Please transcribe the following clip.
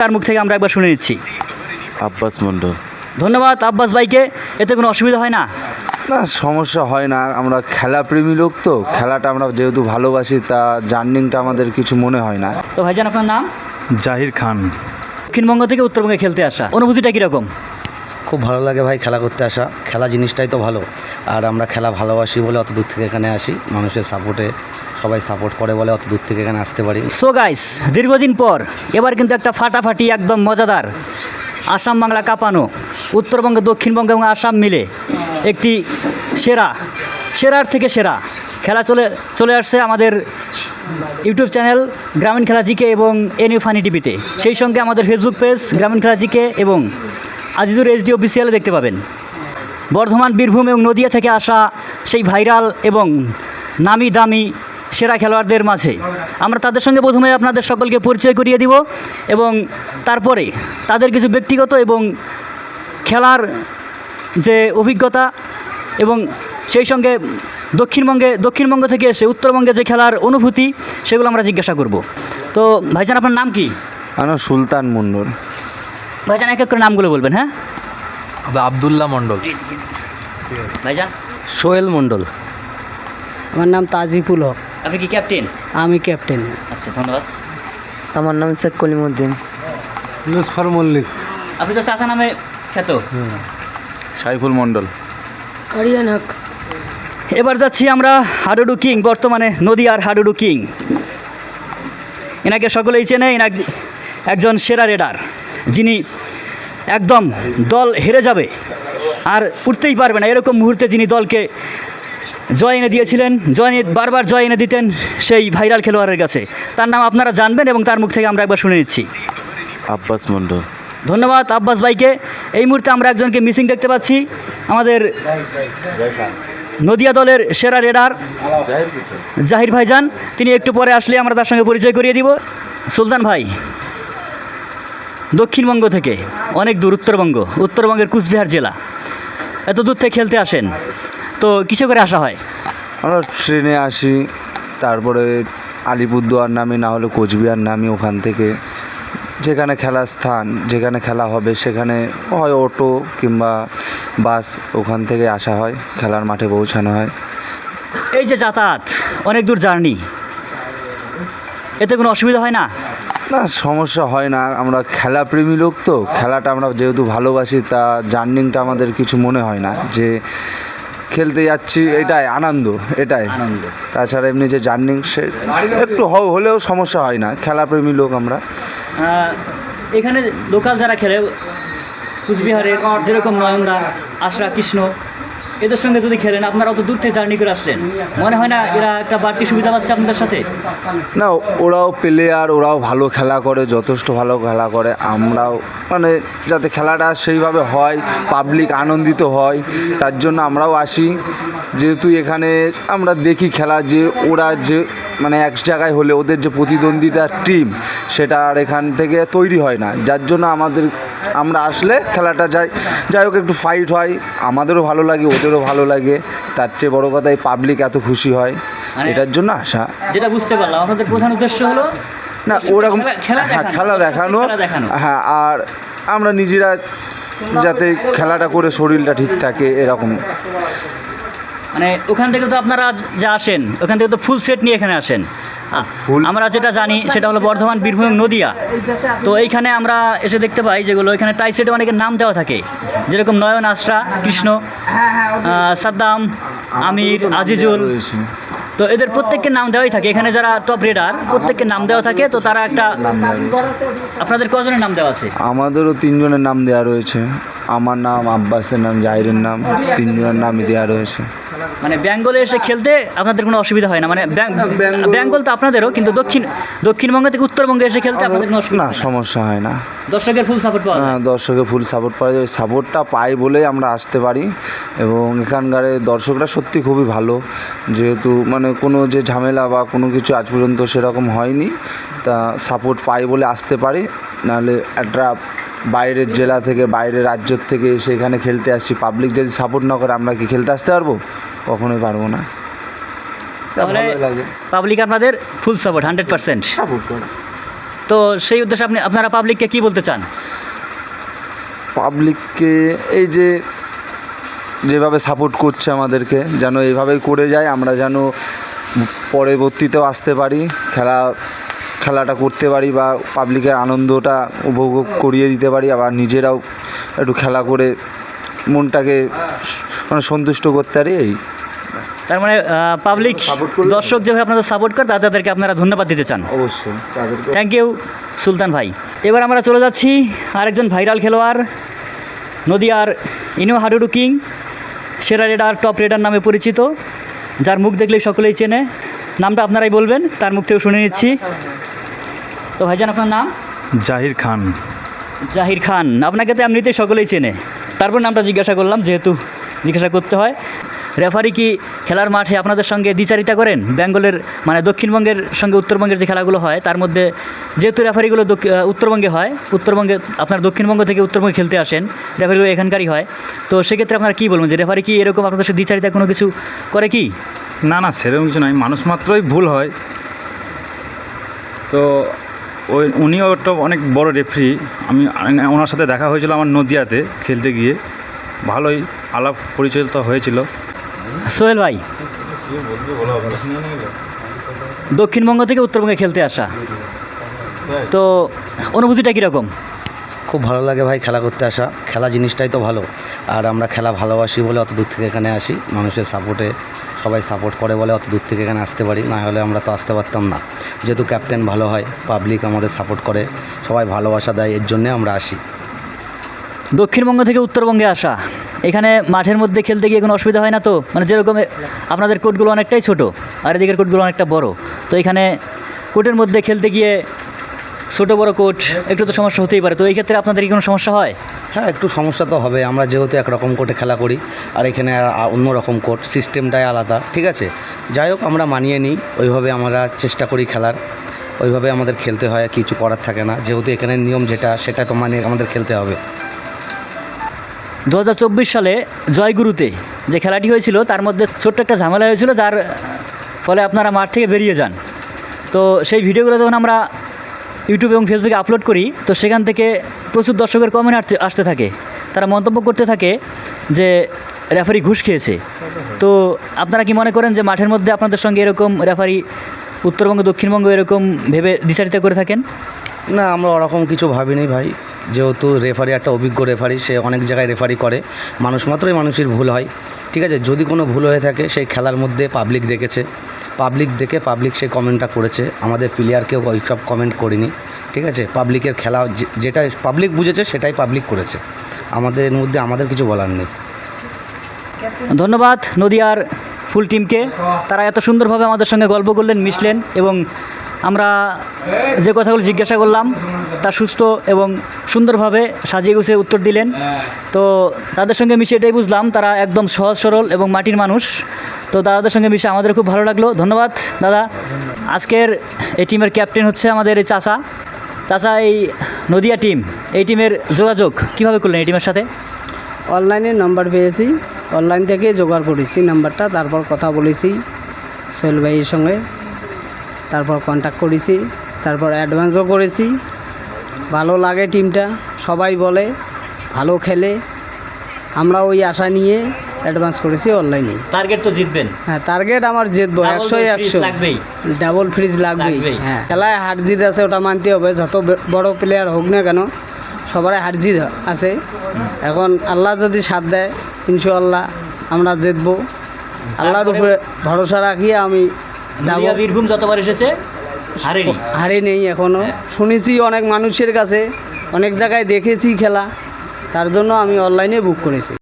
তার মুখ থেকে আমরা একবার শুনে নিচ্ছি। আব্বাস মণ্ডল। ধন্যবাদ আব্বাস ভাইকে এতে কোনো অসুবিধা হয় না? না সমস্যা হয় না। আমরা খেলাপ্রেমী লোক তো খেলাটা আমরা যেহেতু ভালোবাসি তা জার্নিংটা আমাদের কিছু মনে হয় না। তো ভাইজান আপনার নাম? জাহির খান। দক্ষিণবঙ্গ থেকে উত্তরবঙ্গে খেলতে আসা। অনুভূতিটা কীরকম? খুব ভালো লাগে ভাই খেলা করতে আসা। খেলা জিনিসটাই তো ভালো। আর আমরা খেলা ভালোবাসি বলে অত দূর থেকে এখানে আসি। মানুষের সাপোর্টে সবাই সাপোর্ট করে বলে অত দূর থেকে এখানে আসতে পারি। সো গাইস দীর্ঘদিন পর এবার কিন্তু একটা ফাটাফাটি একদম মজাদার আসাম বাংলা কাঁপানো উত্তরবঙ্গ, দক্ষিণবঙ্গ এবং আসাম মিলে একটি সেরা, সেরার থেকে সেরা খেলা চলে চলে আসছে আমাদের ইউটিউব চ্যানেল গ্রামীণ খেলা জিকে এবং এন ইউ ফানি টিভিতে সেই সঙ্গে আমাদের ফেসবুক পেজ গ্রামীণ খেলা জিকে এবং আজিজুর এইচডি অফিসিয়ালে দেখতে পাবেন। বর্ধমান, বীরভূম এবং নদিয়া থেকে আসা সেই ভাইরাল এবং নামি দামি সেরা খেলোয়াড়দের মাঝে। আমরা তাদের সঙ্গে প্রথমে আপনাদের সকলকে পরিচয় করিয়ে দিব এবং তারপরে তাদের কিছু ব্যক্তিগত এবং খেলার যে অভিজ্ঞতা এবং সেই সঙ্গে দক্ষিণবঙ্গে, দক্ষিণবঙ্গ থেকে এসে উত্তরবঙ্গে যে খেলার অনুভূতি, সেগুলো আমরা জিজ্ঞাসা করব। তো ভাইজান, আপনার নাম কি? আমার সুলতান মণ্ডল ভাইজান এক এক করে নামগুলো বলবেন হ্যাঁ? আবদুল্লাহ মণ্ডল। ভাইজান? সোহেল মণ্ডল। আমার নাম তাজিফুল হক। আপনি কি ক্যাপ্টেন? আমি ক্যাপ্টেন। আচ্ছা ধন্যবাদ। আমার নাম শেখ কলিমুদ্দিন। লুৎফর মল্লিক আপনি তো চাচা নামে খ্যাত। সাইফুল মণ্ডল। আরিয়ান হক। এবার যাচ্ছি আমরা হাডুডু কিং বর্তমানে নদিয়ার হাডুডু কিং। এনাকে সকলেই চেনে এনা একজন সেরা রেডার। যিনি একদম দল হেরে যাবে আর উঠতেই পারবে না। এরকম মুহূর্তে যিনি দলকে জয় এনে দিয়েছিলেন জয় বারবার জয় এনে দিতেন সেই ভাইরাল খেলোয়াড়ের কাছে। তার নাম আপনারা জানবেন এবং তার মুখ থেকে আমরা একবার শুনে নিচ্ছি। আব্বাস মণ্ডল। ধন্যবাদ আব্বাস ভাইকে। এই মুহূর্তে আমরা একজনকে মিসিং দেখতে পাচ্ছি। আমাদের নদিয়া দলের সেরা রেডার জাহির ভাইজান। তিনি একটু পরে আসলে আমরা তার সঙ্গে পরিচয় করিয়ে দিব। সুলতান ভাই। দক্ষিণবঙ্গ থেকে অনেক দূর উত্তরবঙ্গ উত্তরবঙ্গের কুচবিহার জেলা। এত দূর থেকে খেলতে আসেন তো কিসে করে আসা হয়? আমরা ট্রেনে আসি তারপরে আলিপুরদুয়ার নামি না হলে কোচবিহার নামি ওখান থেকে। যেখানে খেলার স্থান যেখানে খেলা হবে সেখানে হয় অটো কিংবা বাস ওখান থেকে আসা হয় খেলার মাঠে পৌঁছানো হয়। এই যে যাতায়াত অনেক দূর জার্নি। এতে কোনো অসুবিধা হয় না? না সমস্যা হয় না। আমরা খেলাপ্রেমী লোক তো। খেলাটা আমরা যেহেতু ভালোবাসি তা জার্নিংটা আমাদের কিছু মনে হয় না। যে খেলতে যাচ্ছি এটাই আনন্দ এটাই। আনন্দ। তাছাড়া এমনি যে জার্নিং সে একটু হলেও সমস্যা হয় না। খেলাপ্রেমী লোক আমরা। এখানে লোকাল যারা খেলে কুচবিহারের যেরকম নয়নদা আশরা কৃষ্ণ এদের সঙ্গে যদি খেলেন, আপনারা অত দূর থেকে জার্নি করে আসলেন। মনে হয় না এরা একটা বাড়তি সুবিধা পাচ্ছে আপনাদের সাথে? না, ওরাও প্লেয়ার ওরাও ভালো খেলা করে, যথেষ্ট ভালো খেলা করে। আমরাও মানে যাতে খেলাটা সেইভাবে হয় পাবলিক আনন্দিত হয়, তার জন্য আমরাও আসি। যেহেতু এখানে আমরা দেখি খেলা, যে ওরা যে মানে এক জায়গায় হলে ওদের যে প্রতিদ্বন্দ্বিতার টিম সেটা আর এখান থেকে তৈরি হয় না। যার জন্য আমাদের আমরা আসলে খেলাটা যাই। যাই হোক একটু ফাইট হয়। আমাদেরও ভালো লাগে ওদেরও ভালো লাগে। তার চেয়ে বড় কথা এই পাবলিক এত খুশি হয়। মানে- এটার জন্য আশা। যেটা বুঝতে পারলাম আমাদের প্রধান উদ্দেশ্য হলো না ওরকম হ্যাঁ খেলা দেখানো। খেলা দেখানো। হ্যাঁ আর আমরা নিজেরা যাতে খেলাটা করে শরীরটা ঠিক থাকে এরকম। মানে ওখান থেকে তো আপনারা যা আসেন ওখান থেকে তো ফুল সেট নিয়ে এখানে আসেন। আমরা যেটা জানি সেটা হলো বর্ধমান বীরভূম নদিয়া। তো এইখানে আমরা এসে দেখতে পাই যেগুলো এখানে টাই সেটে অনেকের নাম দেওয়া থাকে। যেরকম নয়ন আশরা কৃষ্ণ সাদ্দাম আমির আজিজুল। তো এদের প্রত্যেকের নাম দেওয়াই থাকে। এখানে যারা টপ রেডার প্রত্যেকের নাম দেওয়া থাকে। তো তারা একটা আপনাদের কজনের নাম দেওয়া আছে? আমাদেরও তিনজনের নাম দেওয়া রয়েছে। আমার নাম আব্বাসের নাম জাহিরের নাম তিনজনের নামই দেওয়া রয়েছে। মানে বেঙ্গলে এসে খেলতে আপনাদের কোনো অসুবিধা হয় না? মানে বেঙ্গল তো আপনাদেরও কিন্তু দক্ষিণ দক্ষিণবঙ্গ থেকে উত্তরবঙ্গে এসে খেলতে আপনাদের কোনো না সমস্যা হয় না। দর্শকের ফুল সাপোর্ট পাওয়া হ্যাঁ, দর্শকের ফুল সাপোর্ট পাওয়া যায়। সাপোর্টটা পাই বলেই আমরা আসতে পারি। এবং এখানকার দর্শকরা সত্যি খুবই ভালো। যেহেতু মানে কোনো যে ঝামেলা বা কোনো কিছু আজ পর্যন্ত সেরকম হয়নি তা সাপোর্ট পাই বলে আসতে পারি। নাহলে একটা বাইরের জেলা থেকে বাইরের রাজ্য থেকে এসে এখানে খেলতে আসছি। পাবলিক যদি সাপোর্ট না করে আমরা কি খেলতে আসতে পারব? কখনোই পারব না। তাহলে পাবলিক আপনাদের full support hundred percent support করে। তো সেই উদ্দেশ্যে আপনি আপনারা পাবলিককে কি বলতে চান? পাবলিককে এই যে যেভাবে সাপোর্ট করছে আমাদেরকে যেন এইভাবেই করে যায় আমরা যেন পরবর্তীতেও আসতে পারি। খেলা খেলাটা করতে পারি বা পাবলিকের আনন্দটা উপভোগ করিয়ে দিতে পারি আবার নিজেরাও একটু খেলা করে মনটাকে মানে সন্তুষ্ট করতে পারি এই। তার মানে পাবলিক দর্শক যেভাবে আপনাদের সাপোর্ট করে তাদেরকে আপনারা ধন্যবাদ দিতে চান। অবশ্যই থ্যাংক ইউ সুলতান ভাই। এবার আমরা চলে যাচ্ছি আরেকজন ভাইরাল খেলোয়াড় নদিয়ার ইনো হাডুডু কিং সেরা রেডার টপ রেডার নামে পরিচিত যার মুখ দেখলেই সকলেই চেনে। নামটা আপনারাই বলবেন তার মুখ থেকে শুনে নিচ্ছি। তো ভাইজান আপনার নাম? জাহির খান। জাহির খান। আপনাকে তো এমনিতেই সকলেই চেনে। তারপর নামটা জিজ্ঞাসা করলাম যেহেতু জিজ্ঞাসা করতে হয়। রেফারি কি খেলার মাঠে আপনাদের সঙ্গে দ্বিচারিতা করেন? বেঙ্গলের মানে দক্ষিণবঙ্গের সঙ্গে উত্তরবঙ্গের যে খেলাগুলো হয়, তার মধ্যে যেহেতু রেফারিগুলো উত্তরবঙ্গে হয়, উত্তরবঙ্গে, আপনার দক্ষিণবঙ্গ থেকে উত্তরবঙ্গে খেলতে আসেন, রেফারিগুলো এখানকারই হয়। তো সেক্ষেত্রে আপনারা কী বলবেন যে রেফারি কি এরকম আপনাদের সাথে দ্বিচারিতা কোনো কিছু করে কি? না না, সেরকম কিছু নয়। মানুষ মাত্রই ভুল হয়। তো ওই উনিও একটা অনেক বড় রেফারি। আমি ওনার সাথে দেখা হয়েছিল আমার নদিয়াতে খেলতে গিয়ে। ভালোই আলাপ পরিচয় হয়েছিল। সোহেল ভাই দক্ষিণবঙ্গ থেকে উত্তরবঙ্গে খেলতে আসা। তো অনুভূতিটা কীরকম? খুব ভালো লাগে ভাই খেলা করতে আসা। খেলা জিনিসটাই তো ভালো। আর আমরা খেলা ভালোবাসি বলে অত দূর থেকে এখানে আসি। মানুষের সাপোর্টে সবাই সাপোর্ট করে বলে অত দূর থেকে এখানে আসতে পারি। না হলে আমরা তো আসতে পারতাম না। যেহেতু ক্যাপ্টেন ভালো হয় পাবলিক আমাদের সাপোর্ট করে সবাই ভালোবাসা দেয় এর জন্যে আমরা আসি। দক্ষিণবঙ্গ থেকে উত্তরবঙ্গে আসা। এখানে মাঠের মধ্যে খেলতে গিয়ে কোনো অসুবিধা হয় না তো? মানে যেরকম আপনাদের কোর্টগুলো অনেকটাই ছোট, আর এদিকের কোর্টগুলো অনেকটা বড়। তো এখানে কোর্টের মধ্যে খেলতে গিয়ে ছোটো, বড় কোর্ট একটু তো সমস্যা হতেই পারে। তো এই ক্ষেত্রে আপনাদের কি কোনো সমস্যা হয়? হ্যাঁ একটু সমস্যা তো হবে। আমরা যেহেতু একরকম কোর্টে খেলা করি, আর এখানে অন্য রকম কোর্ট, সিস্টেমটাই আলাদা, ঠিক আছে? যাই হোক, আমরা মানিয়ে নিই। ওইভাবে আমরা চেষ্টা করি খেলার। ওইভাবে আমাদের খেলতে হয় কিছু করার থাকে না। যেহেতু এখানে নিয়ম যেটা, সেটা তো মানে আমাদের খেলতে হবে। দু হাজার চব্বিশ সালে জয়গুরুতে যে খেলাটি হয়েছিল, তার মধ্যে ছোট্ট একটা ঝামেলা হয়েছিল, যার ফলে আপনারা মাঠ থেকে বেরিয়ে যান। তো সেই ভিডিওগুলো যখন আমরা ইউটিউব এবং ফেসবুকে আপলোড করি, তো সেখান থেকে প্রচুর দর্শকের কমেন্ট আসতে থাকে। তারা মন্তব্য করতে থাকে যে, রেফারি ঘুষ খেয়েছে। তো আপনারা কি মনে করেন যে মাঠের মধ্যে আপনাদের সঙ্গে এরকম রেফারি উত্তরবঙ্গ, দক্ষিণবঙ্গ এরকম ভেবে দ্বিচারিতা করে থাকেন? না, আমরা ওরকম কিছু ভাবিনি ভাই। যেহেতু রেফারি একটা অভিজ্ঞ রেফারি সে অনেক জায়গায় রেফারি করে। মানুষ মাত্রই মানুষের ভুল হয়। ঠিক আছে? যদি কোনো ভুল হয়ে থাকে সেই খেলার মধ্যে পাবলিক দেখেছে। পাবলিক দেখে পাবলিক সেই কমেন্টটা করেছে। আমাদের প্লেয়ারকেও ওই সব কমেন্ট করিনি। ঠিক আছে? পাবলিকের খেলা যেটা পাবলিক বুঝেছে, সেটাই পাবলিক করেছে। আমাদের মধ্যে আমাদের কিছু বলার নেই। ধন্যবাদ নদিয়ার ফুল টিমকে তারা এত সুন্দরভাবে আমাদের সঙ্গে গল্প করলেন, মিশলেন এবং আমরা যে কথাগুলো জিজ্ঞাসা করলাম, তা সুস্থ এবং সুন্দরভাবে সাজিয়ে গুছিয়ে উত্তর দিলেন। তো তাদের সঙ্গে মিশে এটাই বুঝলাম, তারা একদম সহজ সরল এবং মাটির মানুষ। তো দাদাদের সঙ্গে মিশে আমাদের খুব ভালো লাগল। ধন্যবাদ, দাদা। আজকের এই টিমের ক্যাপ্টেন হচ্ছে আমাদের এই চাচা। চাচা, এই নদিয়া টিম, এই টিমের যোগাযোগ কীভাবে করলেন এই টিমের সাথে? অনলাইনে নাম্বার পেয়েছি। অনলাইন থেকে জোগাড় করেছি নাম্বারটা, তারপর কথা বলেছি সোহেল ভাইয়ের সঙ্গে। তারপর কন্ট্যাক্ট করেছি তারপর অ্যাডভান্সও করেছি। ভালো লাগে টিমটা সবাই বলে ভালো খেলে। আমরা ওই আশা নিয়ে অ্যাডভান্স করেছি অনলাইনে টার্গেট তো জিতবেন। হ্যাঁ টার্গেট আমার জিতবো একশো। একশো ডাবল ফ্রিজ লাগবেই। হ্যাঁ খেলায় হার জিত আছে ওটা মানতে হবে যত বড় প্লেয়ার হোক না কেন সবারই হার জিত আছে। এখন আল্লাহ যদি সাথ দেয় ইনশাআল্লাহ আমরা জিতবো। আল্লাহর উপরে ভরসা রাখিয়ে আমি নদিয়া বীরভূম যতবার এসেছে হারেনি। হারে নেই এখনও শুনেছি অনেক মানুষের কাছে অনেক জায়গায় দেখেছি খেলা। তার জন্য আমি অনলাইনে বুক করেছি।